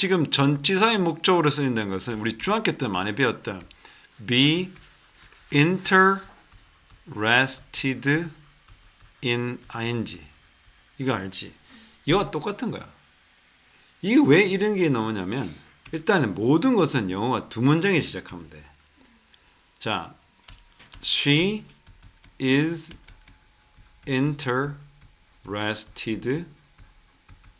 지금 전치사의 목적으로 쓰인다는 것은 우리 중학교 때 많이 배웠던 be interested in ing 이거 알지? 이거와 똑같은 거야. 이게 왜 이런 게 나오냐면 일단은 모든 것은 영어가 두 문장에 시작하면 돼. 자, she is interested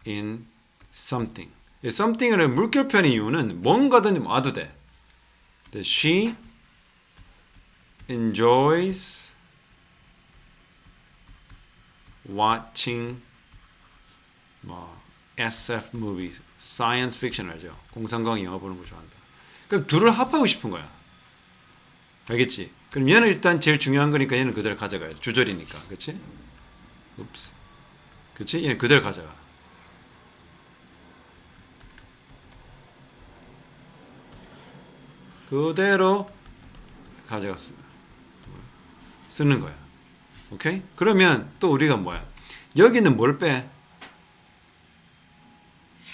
in something. 이 something을 물결표현 이유는 뭔가든 와도 돼. 근데 she enjoys watching 뭐 SF movies, science fiction 알죠? 공상과학 영화 보는 거 좋아한다. 그럼 둘을 합하고 싶은 거야. 알겠지? 그럼 얘는 일단 제일 중요한 거니까 얘는 그대로 가져가야 돼. 주절이니까. 그렇지? 그렇지? 얘는 그대로 가져가. 그대로 가져갔어. 쓰는 거야. 오케이? 그러면 또 우리가 뭐야? 여기는 뭘 빼?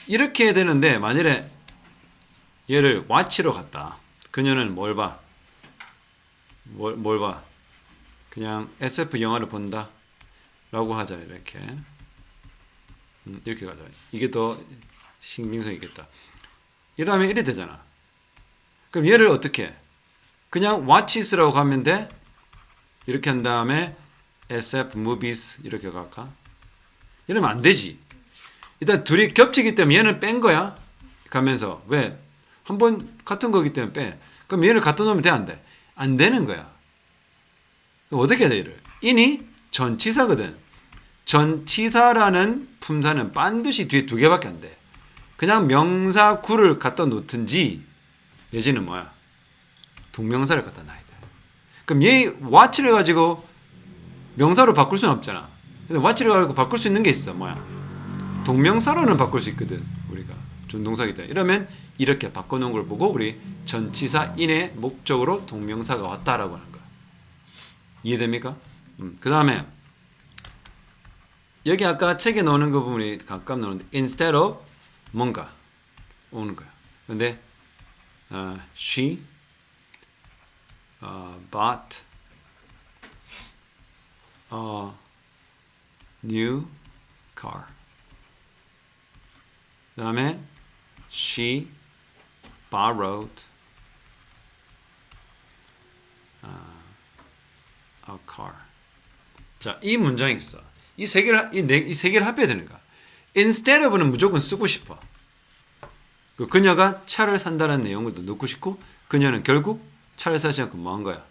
이렇게 되는데 만일에 얘를 watch로 갔다. 그녀는 뭘 봐? 뭘, 뭘 봐? 그냥 SF 영화를 본다. 라고 하자 이렇게 음, 이렇게 가자 이게 더 신빙성 있겠다 이러면 이래 되잖아 그럼 얘를 어떻게 해? 그냥 watches라고 가면 돼 이렇게 한 다음에 SF movies 이렇게 갈까 이러면 안 되지 일단 둘이 겹치기 때문에 얘는 뺀 거야 가면서 왜? 한 번 같은 거기 때문에 빼 그럼 얘를 갖다 놓으면 돼 안 돼? 안 되는 거야 그럼 어떻게 해야 돼 얘를? 인이 전치사거든. 전치사라는 품사는 반드시 뒤에 두 개밖에 안 돼. 그냥 명사 구를 갖다 놓든지 예지는 뭐야? 동명사를 갖다 놔야 돼. 그럼 얘 watch를 가지고 명사로 바꿀 수는 없잖아. 근데 watch를 가지고 바꿀 수 있는 게 있어. 뭐야? 동명사로는 바꿀 수 있거든. 우리가 때문에. 이러면 이렇게 바꿔놓은 걸 보고 우리 전치사 인의 목적으로 동명사가 왔다라고 하는 거야. 이해됩니까? 음, 그 다음에 여기 아까 책에 나오는 거 부분이 가끔 나오는데 instead of 뭔가 오는 거야. 근데 어, she uh, bought a new car. 그 다음에 she borrowed uh, a car. 자, 이 문장이 있어. 이 세 개를 이세 개를 합해야 되는 거야. instead of는 무조건 쓰고 싶어. 그 그녀가 차를 산다는 내용을 넣고 싶고 그녀는 결국 차를 사지 않고 뭐한 거야?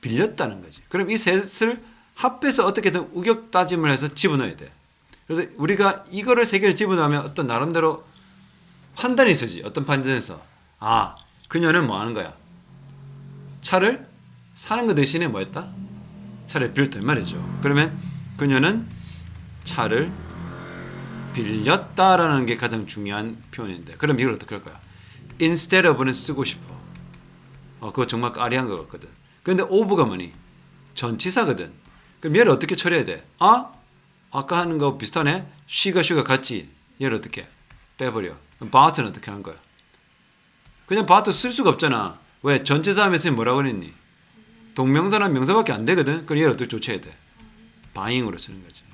빌렸다는 거지. 그럼 이 셋을 합해서 어떻게든 우격 따짐을 해서 집어넣어야 돼. 그래서 우리가 이거를 세 개를 집어넣으면 어떤 나름대로 판단이 있어지. 어떤 판단에서 아 그녀는 뭐 하는 거야? 차를 사는 거 대신에 뭐 했다? 차를 빌렸단 말이죠. 그러면 그녀는 차를 빌렸다라는 게 가장 중요한 표현인데 그럼 이걸 어떻게 할 거야? instead of는 쓰고 싶어. 어, 그거 정말 까리한 것 같거든. 근데 of가 뭐니? 전치사거든. 그럼 얘를 어떻게 처리해야 돼? 아? 아까 하는 거 비슷하네? she가 she가 같지? 얘를 어떻게? 빼버려. bough는 어떻게 하는 거야? 그냥 bought 쓸 수가 없잖아. 왜? 전치사 하면서 뭐라고 그랬니? 동명사나 명사밖에 안 되거든. 그럼 얘를 어떻게 조치해야 돼? buying으로 쓰는 거지.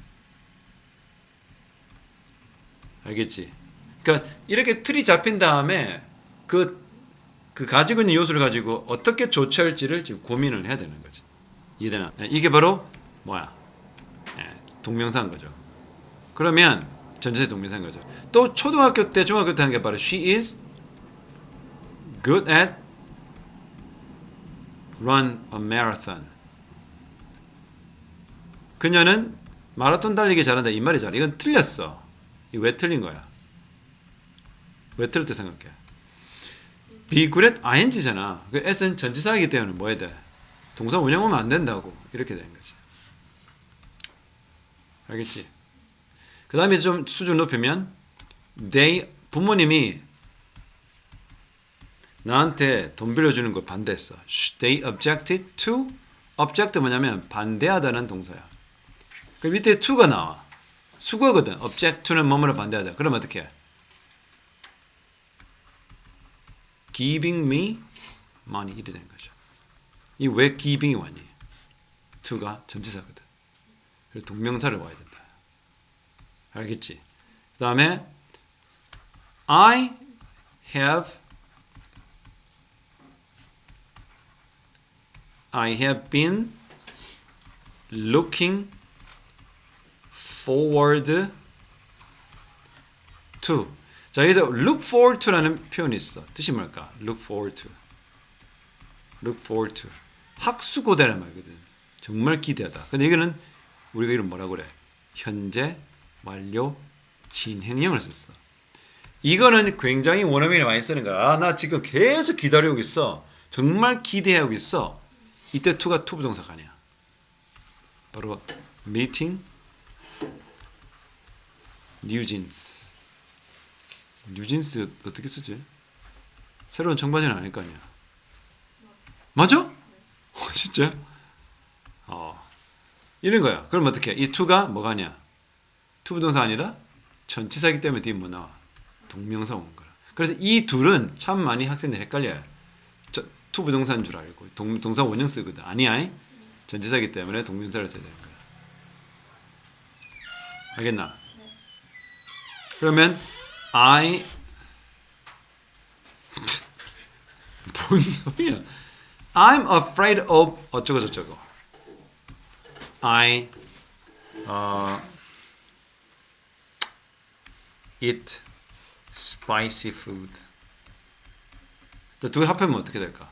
알겠지? 그러니까 이렇게 틀이 잡힌 다음에 그, 그 가지고 있는 요소를 가지고 어떻게 조치할지를 지금 고민을 해야 되는 거지. 이해되나? 네, 이게 바로 뭐야? 네, 동명사인 거죠. 그러면 전체 동명사인 거죠. 또 초등학교 때, 중학교 때 하는 게 바로 she is good at run a marathon. 그녀는 마라톤 달리기 잘한다 이 말이잖아. 이건 틀렸어. 이왜 틀린 거야? 왜 틀렸다 생각해? be good ing잖아. 그 s는 전치사이기 때문에 뭐 해야 돼? 동사 운영하면 안 된다고 이렇게 되는 거지. 알겠지? 그 다음에 좀 수준 높이면 they 부모님이 나한테 돈 빌려주는 걸 반대했어. They objected to object 뭐냐면 반대하다는 동사야. 그 밑에 to가 나와. 수거거든. object to는 뭐뭐를 반대하다. 그러면 어떻게 해? giving me money 이래 된 거죠. 이 왜 giving이 왔니? to가 전치사거든. 그래서 동명사를 와야 된다. 알겠지? 그 다음에 I have I have been looking forward to. 자, 여기서 look forward to라는 표현이 있어. 뜻이 뭘까? look forward to. look forward to. 학수고대란 말이거든. 정말 기대하다. 근데 이거는 우리가 이름 뭐라 그래? 현재 완료 진행형을 썼어. 이거는 굉장히 원어민이 많이 쓰는 거야. 아, 나 지금 계속 기다리고 있어. 정말 기대하고 있어. 이때 to가 to 부동사가 아니야. 바로 meeting 뉴진스. 뉴진스 어떻게 쓰지? 새로운 청바지는 아닐 거 아니야. 맞아? 어, 진짜? 어. 이런 거야. 그럼 어떻게? 이 to가 뭐가 아니야? to 부동사 아니라 전치사기 때문에 뒤에 뭐 나와? 동명사 온 거야. 그래서 이 둘은 참 많이 학생들 헷갈려요. 저, to 부동사인 줄 알고 동, 동사 원형 쓰거든. 아니야. 전치사기 때문에 동명사를 써야 되는 거야. 알겠나? 그러면 I 뭔 소리야? I'm afraid of 어쩌고 저쩌고. I uh, eat spicy food. 두 개 합하면 어떻게 될까?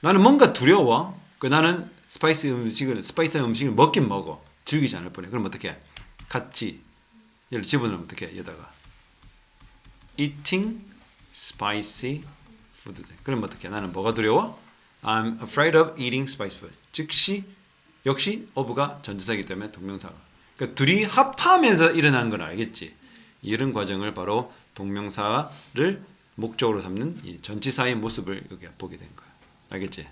나는 뭔가 두려워. 그 나는 스파이시 음식을 스파이시한 음식을 먹긴 먹어. 즐기지 않을 뻔해. 그럼 어떻게? 같이 얘를 집어넣으면 어떻게? 여다가 eating spicy food. 돼. 그럼 어떻게? 나는 뭐가 두려워? I'm afraid of eating spicy food. 즉시 역시 of가 전치사이기 때문에 동명사가. 그러니까 둘이 합하면서 일어나는 걸 알겠지. 이런 과정을 바로 동명사를 목적으로 삼는 이 전치사의 모습을 여기 보게 된 거야. 알겠지?